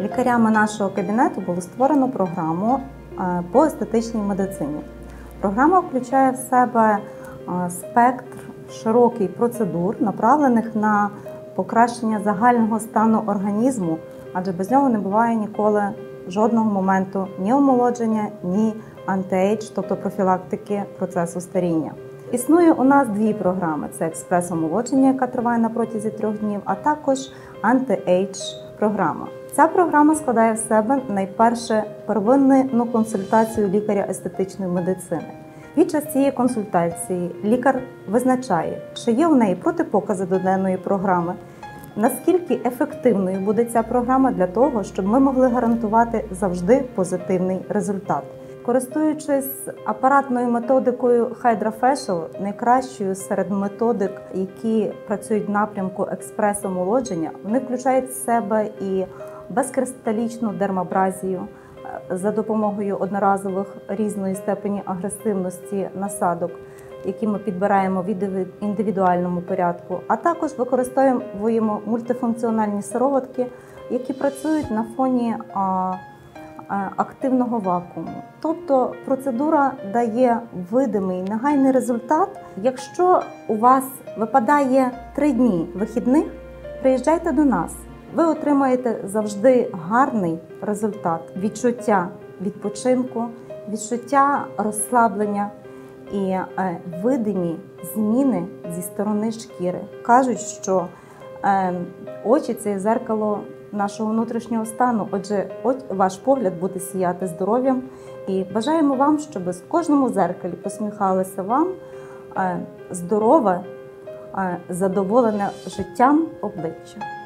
Лікарями нашого кабінету було створено програму е, по естетичній медицині. Програма включає в себе е, спектр широкий процедур, направлених на покращення загального стану організму, адже без нього не буває ніколи жодного моменту ні омолодження, ні антиейдж, тобто профілактики процесу старіння. Існує у нас дві програми: це експрес-омолодження, яка триває на протязі трьох днів, а також анти-ейдж програма. Ця програма складає в себе найперше первинну консультацію лікаря естетичної медицини. Під час цієї консультації лікар визначає, чи є в неї протипокази до даної програми, наскільки ефективною буде ця програма для того, щоб ми могли гарантувати завжди позитивний результат. Користуючись апаратною методикою Hydra Facial, найкращою серед методик, які працюють в напрямку експрес-омолодження, вони включають в себе і безкристалічну дермабразію е, за допомогою одноразових різної степені агресивності насадок, які ми підбираємо в індивідуальному порядку, а також використовуємо мультифункціональні сироватки, які працюють на фоні активного вакууму. Тобто процедура дає видимий негайний результат. Якщо у вас випадає три дні вихідних, приїжджайте до нас. Ви отримаєте завжди гарний результат, відчуття відпочинку, відчуття розслаблення і е, видимі зміни зі сторони шкіри. Кажуть, що е, очі це зеркало нашого внутрішнього стану. Отже, от ваш погляд буде сіяти здоров'ям і бажаємо вам, щоб з кожному зеркалі посміхалися вам е, здорове, задоволене життям обличчя.